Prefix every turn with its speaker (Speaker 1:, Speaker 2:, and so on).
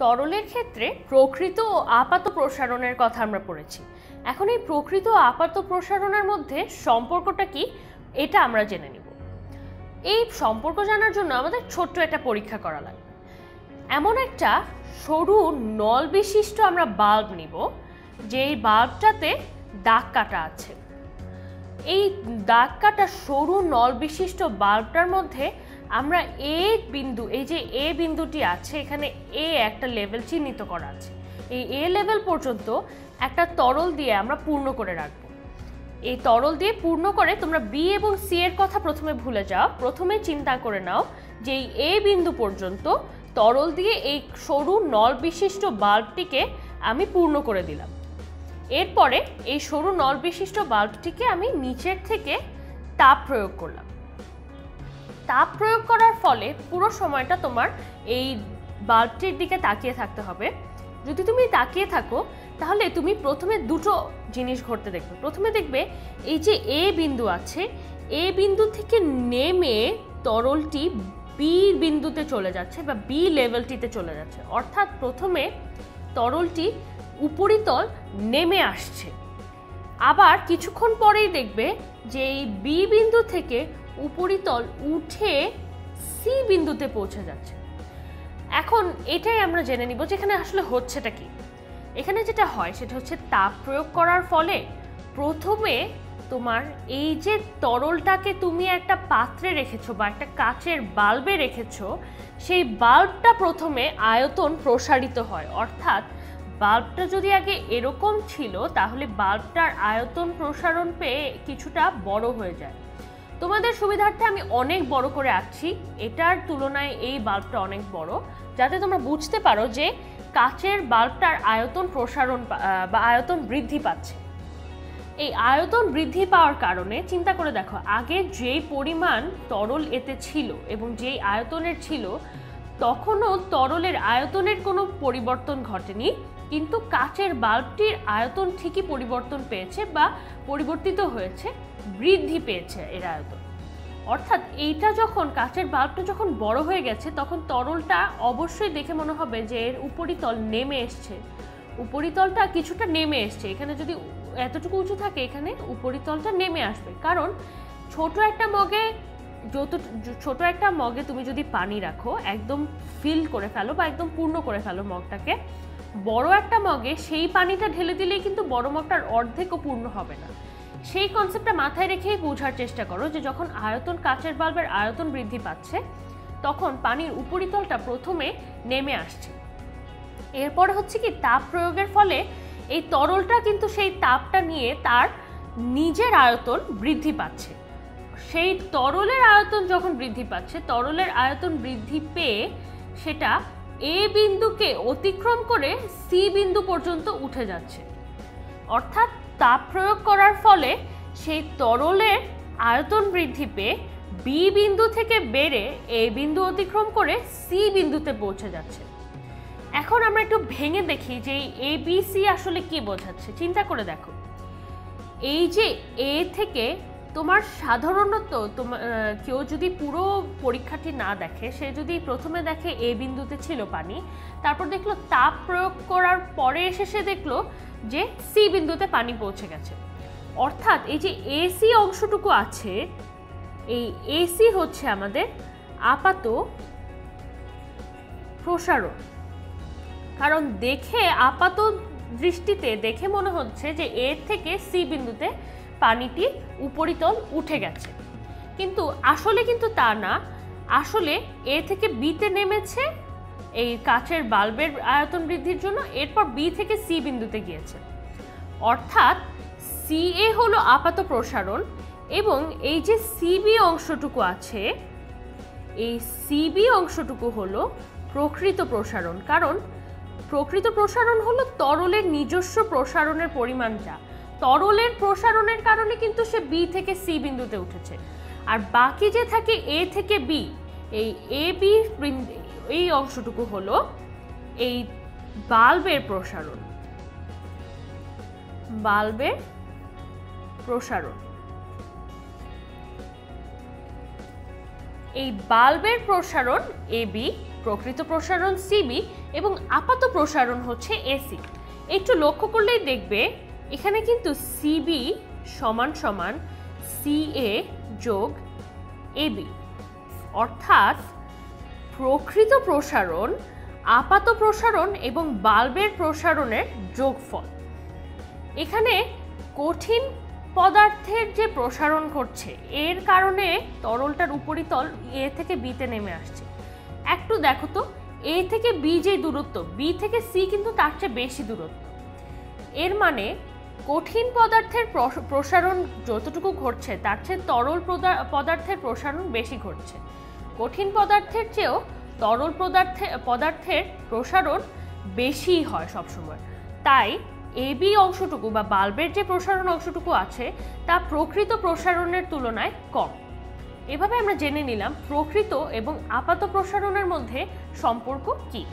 Speaker 1: তরলের ক্ষেত্রে প্রকৃত ও আপাত প্রসারণের কথা আমরা পড়েছি। এখন এই প্রকৃত ও আপাত প্রসারণের মধ্যে সম্পর্কটা কি, এটা আমরা জেনে নিব। এই সম্পর্ক জানার জন্য আমাদের ছোট্ট একটা পরীক্ষা করা লাগবে। এমন একটা সরু নল বিশিষ্ট আমরা বাল্ব নিব, যেই বাল্বটাতে দাগ কাটা আছে। এই দাগ কাটা সরু নল বিশিষ্ট বাল্বটার মধ্যে আমরা এ বিন্দু, এই যে এ বিন্দুটি আছে, এখানে এ একটা লেভেল চিহ্নিত করা আছে। এই এ লেভেল পর্যন্ত একটা তরল দিয়ে আমরা পূর্ণ করে রাখব। এই তরল দিয়ে পূর্ণ করে তোমরা বি এবং সি এর কথা প্রথমে ভুলে যাও। প্রথমে চিন্তা করে নাও যে এই এ বিন্দু পর্যন্ত তরল দিয়ে এই সরু নল বিশিষ্ট বাল্বটিকে আমি পূর্ণ করে দিলাম। এরপরে এই সরু নল বিশিষ্ট বাল্বটিকে আমি নিচের থেকে তাপ প্রয়োগ করলাম। তাপ প্রয়োগ করার ফলে পুরো সময়টা তোমার এই বাল্বটির দিকে তাকিয়ে থাকতে হবে। যদি তুমি তাকিয়ে থাকো, তাহলে তুমি প্রথমে দুটো জিনিস ঘটতে দেখবে। প্রথমে দেখবে এই যে এ বিন্দু আছে, এ বিন্দু থেকে নেমে তরলটি বি বিন্দুতে চলে যাচ্ছে বা বি লেভেলটিতে চলে যাচ্ছে। অর্থাৎ প্রথমে তরলটি উপরিতল নেমে আসছে। আবার কিছুক্ষণ পরেই দেখবে যে এই বি বিন্দু থেকে উপরিতল উঠে সি বিন্দুতে পৌঁছে যাচ্ছে। এখন এটাই আমরা জেনে নিব যে এখানে আসলে হচ্ছেটা কি। এখানে যেটা হয় সেটা হচ্ছে তাপ প্রয়োগ করার ফলে প্রথমে তোমার এই যে তরলটাকে তুমি একটা পাত্রে রেখেছো বা একটা কাচের বাল্বে রেখেছো, সেই বাল্বটা প্রথমে আয়তন প্রসারিত হয়। অর্থাৎ বাল্বটা যদি আগে এরকম ছিল, তাহলে বাল্বটার আয়তন প্রসারণ পেয়ে কিছুটা বড় হয়ে যায়। তোমাদের সুবিধার্থে আমি অনেক বড় করে আঁকছি। এটার তুলনায় এই বাল্বটা অনেক বড়, যাতে তোমরা বুঝতে পারো যে কাচের বাল্বটার আয়তন প্রসারণ বা আয়তন বৃদ্ধি পাচ্ছে। এই আয়তন বৃদ্ধি পাওয়ার কারণে চিন্তা করে দেখো, আগে যেই পরিমাণ তরল এতে ছিল এবং যেই আয়তনের ছিল তখনও তরলের আয়তনের কোনো পরিবর্তন ঘটেনি, কিন্তু কাচের বাল্বটির আয়তন ঠিকই পরিবর্তন পেয়েছে বা পরিবর্তিত হয়েছে, বৃদ্ধি পেয়েছে এর আয়তন। অর্থাৎ এইটা যখন, কাচের বাল্বটা যখন বড় হয়ে গেছে, তখন তরলটা অবশ্যই দেখে মনে হবে যে এর উপরিতল নেমে এসছে। উপরিতলটা কিছুটা নেমে এসছে। এখানে যদি এতটুকু উঁচু থাকে, এখানে উপরিতলটা নেমে আসবে। কারণ ছোট একটা মগে যত ছোট একটা মগে তুমি যদি পানি রাখো, একদম ফিল করে ফেলো বা একদম পূর্ণ করে ফেলো মগটাকে, বড় একটা মগে সেই পানিটা ঢেলে দিলেই কিন্তু বড় মগটার অর্ধেকও পূর্ণ হবে না। সেই কনসেপ্টটা মাথায় রেখেই বোঝার চেষ্টা করো যে যখন আয়তন কাচের বাল্বের আয়তন বৃদ্ধি পাচ্ছে, তখন পানির উপরিতলটা প্রথমে নেমে আসছে। এরপর হচ্ছে কি, তাপ প্রয়োগের ফলে এই তরলটা কিন্তু সেই তাপটা নিয়ে তার নিজের আয়তন বৃদ্ধি পাচ্ছে। সেই তরলের আয়তন যখন বৃদ্ধি পাচ্ছে, তরলের আয়তন বৃদ্ধি পেয়ে সেটা এ বিন্দুকে অতিক্রম করে সি বিন্দু পর্যন্ত উঠে যাচ্ছে। অর্থাৎ তাপ প্রয়োগ করার ফলে সেই তরলের আয়তন বৃদ্ধি পেয়ে বি বিন্দু থেকে বেড়ে এ বিন্দু অতিক্রম করে সি বিন্দুতে পৌঁছে যাচ্ছে। এখন আমরা একটু ভেঙে দেখি যে এ বি সি আসলে কি বোঝাচ্ছে। চিন্তা করে দেখো। এই যে এ থেকে তোমার সাধারণত তোমার কেউ যদি পুরো পরীক্ষাটি না দেখে, সে যদি প্রথমে দেখে এ বিন্দুতে ছিল পানি, তারপর দেখল তাপ প্রয়োগ করার পরে এসে সে দেখল যে সি বিন্দুতে পানি পৌঁছে গেছে। অর্থাৎ এই যে এসি অংশটুকু আছে, এই এসি হচ্ছে আমাদের আপাত প্রসারণ। কারণ দেখে আপাত দৃষ্টিতে দেখে মনে হচ্ছে যে এর থেকে সি বিন্দুতে পানিটি উপরিতল উঠে গেছে। কিন্তু আসলে কিন্তু তা না। আসলে এ থেকে বিতে নেমেছে এই কাচের বাল্বের আয়তন বৃদ্ধির জন্য, এরপর বি থেকে সি বিন্দুতে গিয়েছে। অর্থাৎ সি এ হলো আপাত প্রসারণ এবং এই যে সিবি অংশটুকু আছে, এই সিবি অংশটুকু হলো প্রকৃত প্রসারণ। কারণ প্রকৃত প্রসারণ হলো তরলের নিজস্ব প্রসারণের পরিমাণ যা। তরলের প্রসারণের কারণে কিন্তু সে বি থেকে সি বিন্দুতে উঠেছে। আর বাকি যে থাকে এ থেকে বি, এই এ বি এই অংশটুকু হলো এই বাল্বের প্রসারণ। বাল্বের প্রসারণ। এই বাল্বের প্রসারণ এ বি, প্রকৃত প্রসারণ সিবি এবং আপাত প্রসারণ হচ্ছে এসি একটু লক্ষ্য করলেই দেখবে এখানে কিন্তু সিবি সমান সমান সিএ যোগ এবি অর্থাৎ প্রকৃত প্রসারণ, আপাত প্রসারণ এবং বাল্বের প্রসারণের যোগফল। এখানে কঠিন পদার্থের যে প্রসারণ ঘটছে, এর কারণে তরলটার উপরিতল এ থেকে বিতে নেমে আসছে। একটু দেখো তো এ থেকে বি যে দূরত্ব বি থেকে সি কিন্তু তার চেয়ে বেশি দূরত্ব। এর মানে কঠিন পদার্থের প্রস- প্রসারণ যতটুকু ঘটছে, তার চেয়ে তরল পদা- পদার্থের প্রসারণ বেশি ঘটছে। কঠিন পদার্থের চেয়েও তরল পদার্থে পদার্থের প্রসারণ বেশি হয় সবসময়। তাই এবি অংশটুকু বা বাল্বের যে প্রসারণ অংশটুকু আছে, তা প্রকৃত প্রসারণের তুলনায় কম। এভাবে আমরা জেনে নিলাম প্রকৃত এবং আপাত প্রসারণের মধ্যে সম্পর্ক কী।